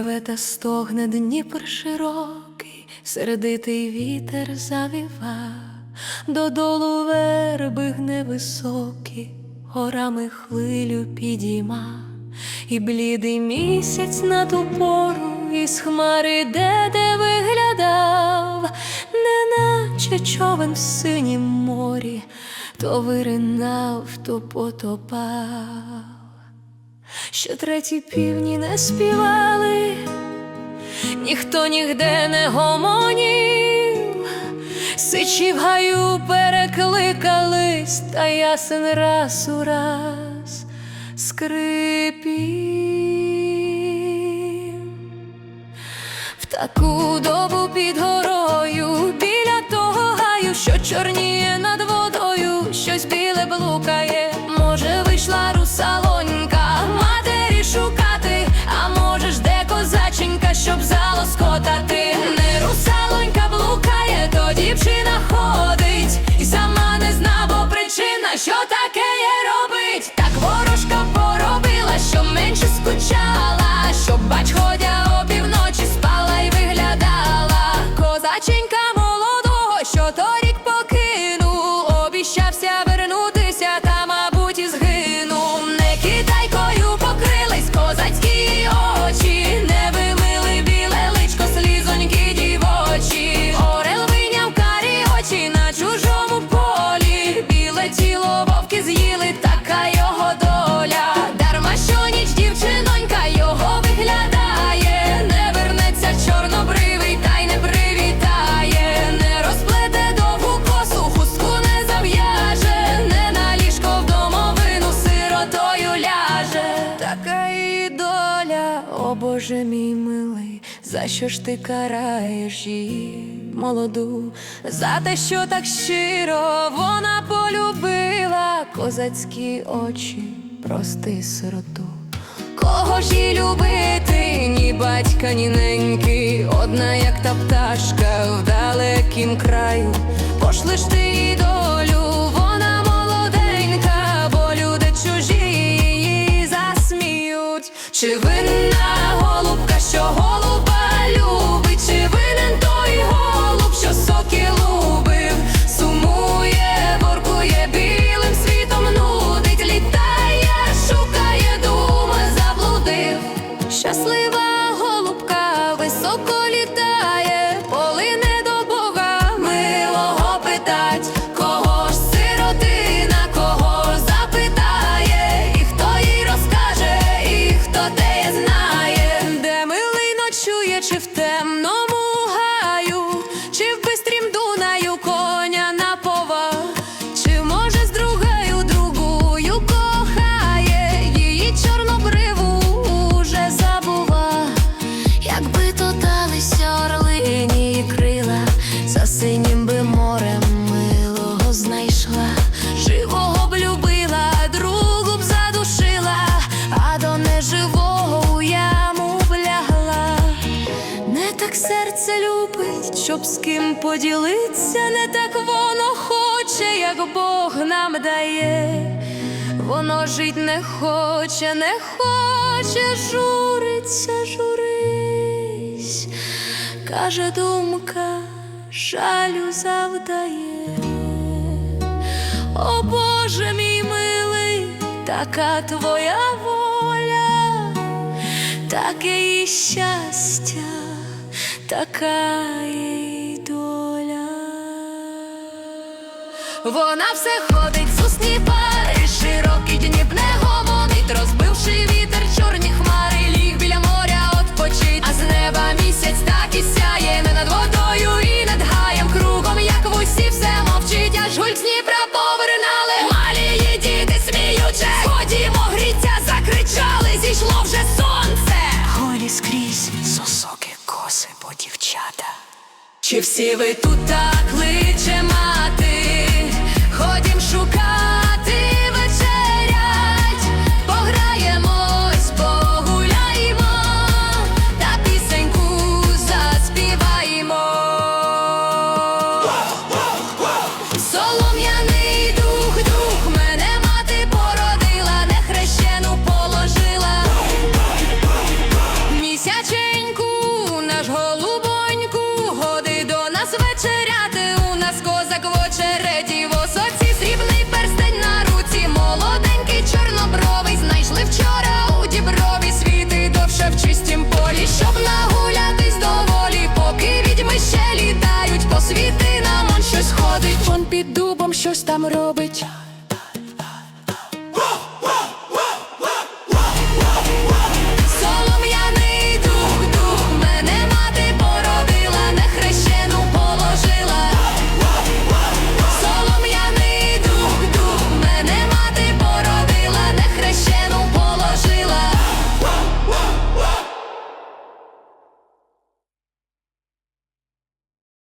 Реве та стогне Дніпр широкий, сердитий вітер завіва, додолу верби гне високі, горами хвилю підійма, і блідий місяць на ту пору із хмари де де неначе човен в синім морі, то виринав, то потопав що треті півні не співали, ніхто нігде не гомонів, сичі в гаю перекликались, та ясен раз у раз скрипів. В таку добу під горою, біля того гаю, що чорніє над водою, щось біле блукає, вовки з'їли, така за що ж ти караєш її молоду? За те, що так щиро вона полюбила козацькі очі, прости сироту. Кого ж їй любити, ні батька, ні неньки, одна, як та пташка в далекім краю, пошлиш ти їй долю, вона молоденька, бо люди чужі її засміють. Чи винна голубка, що голуба I. любить, щоб з ким поділиться, не так воно хоче, як Бог нам дає. Воно жить не хоче, не хоче, журиться, журись, каже думка, жалю завдає. О Боже мій милий, така твоя воля, таке і щастя, така і доля. Вона все ходить з усні широкі дні не гомонить, розбивши вітер, чорні хмари, Чи всі ви тут так кличе мати? Ходім шукати вечерять, пограємось, погуляємо, та пісеньку заспіваємо. Солом'яний дух дух під дубом щось там робить.